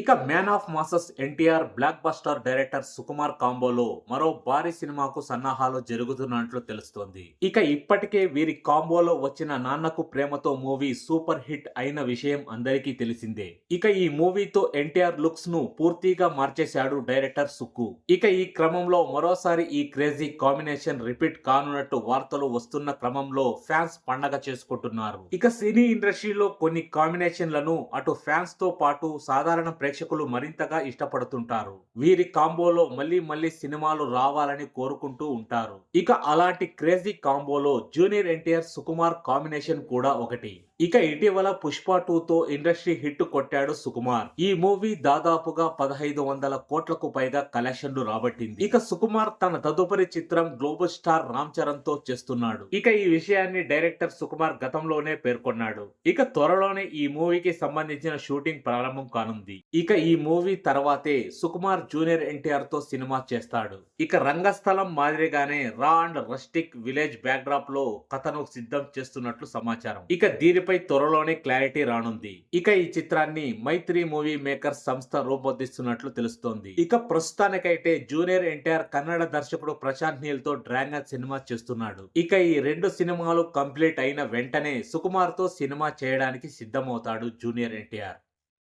ఇక man of masses NTR blockbuster director Sukumar కాంబోలో మరో భారీ సినిమాకు సన్నాహాలు జరుగుతున్నట్లు తెలుస్తోంది. ఇక ఇప్పటికే వీరి కాంబోలో వచ్చిన Nannaku Prematho movie super hit అయిన విషయం అందరికీ తెలిసిందే. ఇక ఈ మూవీతో ఎన్టీఆర్ లుక్స్ను పూర్తిగా మార్చేశాడు డైరెక్టర్ సుక్కు. ఇక ఈ క్రమంలో మరోసారి ఈ క్రేజీ కాంబినేషన్ రిపీట్ కానున్నట్టు వార్తలు వస్తున్న క్రమంలో ఫ్యాన్స్ పండగ చేసుకుంటున్నారు. ఇక సినీ ఇండస్ట్రీలో కొన్ని కాంబినేషన్లను అటు ఫ్యాన్స్తో పాటు సాధారణ ప్రేక్షకులు మరింతగా ఇష్టపడుతుంటారు. వీరి కాంబోలో మళ్ళీ మళ్ళీ సినిమాలు రావాలని కోరుకుంటూ ఉంటారు. ఇక అలాంటి క్రేజీ కాంబోలో జూనియర్ ఎన్టీఆర్ సుకుమార్ కాంబినేషన్ కూడా ఒకటి. ఇక ఇటీవల పుష్ప టూ తో ఇండస్ట్రీ హిట్ కొట్టాడు సుకుమార్. ఈ మూవీ దాదాపుగా పదహైదు వందల కోట్లకు పైగా కలెక్షన్లు రాబట్టింది. ఇక సుకుమార్ తన తదుపరి చిత్రం గ్లోబల్ స్టార్ రామ్ చరణ్తో చేస్తున్నాడు. ఇక ఈ విషయాన్ని డైరెక్టర్ సుకుమార్ గతంలోనే పేర్కొన్నాడు. ఇక త్వరలోనే ఈ మూవీకి సంబంధించిన షూటింగ్ ప్రారంభం కానుంది. ఇక ఈ మూవీ తర్వాతే సుకుమార్ జూనియర్ ఎన్టీఆర్తో సినిమా చేస్తాడు. ఇక రంగస్థలం మాదిరిగానే రా అండ్ రస్టిక్ విలేజ్ బ్యాక్డ్రాప్లో కథను సిద్ధం చేస్తున్నట్లు సమాచారం. ఇక దీనిపై త్వరలోనే క్లారిటీ రానుంది. ఇక ఈ చిత్రాన్ని మైత్రి మూవీ మేకర్స్ సంస్థ రూపొందిస్తున్నట్లు తెలుస్తోంది. ఇక ప్రస్తుతానికైతే జూనియర్ ఎన్టీఆర్ కన్నడ దర్శకుడు ప్రశాంత్ నీల్తో డ్రాగన్ సినిమా చేస్తున్నాడు. ఇక ఈ రెండు సినిమాలు కంప్లీట్ అయిన వెంటనే సుకుమార్తో సినిమా చేయడానికి సిద్ధమవుతాడు జూనియర్ ఎన్టీఆర్.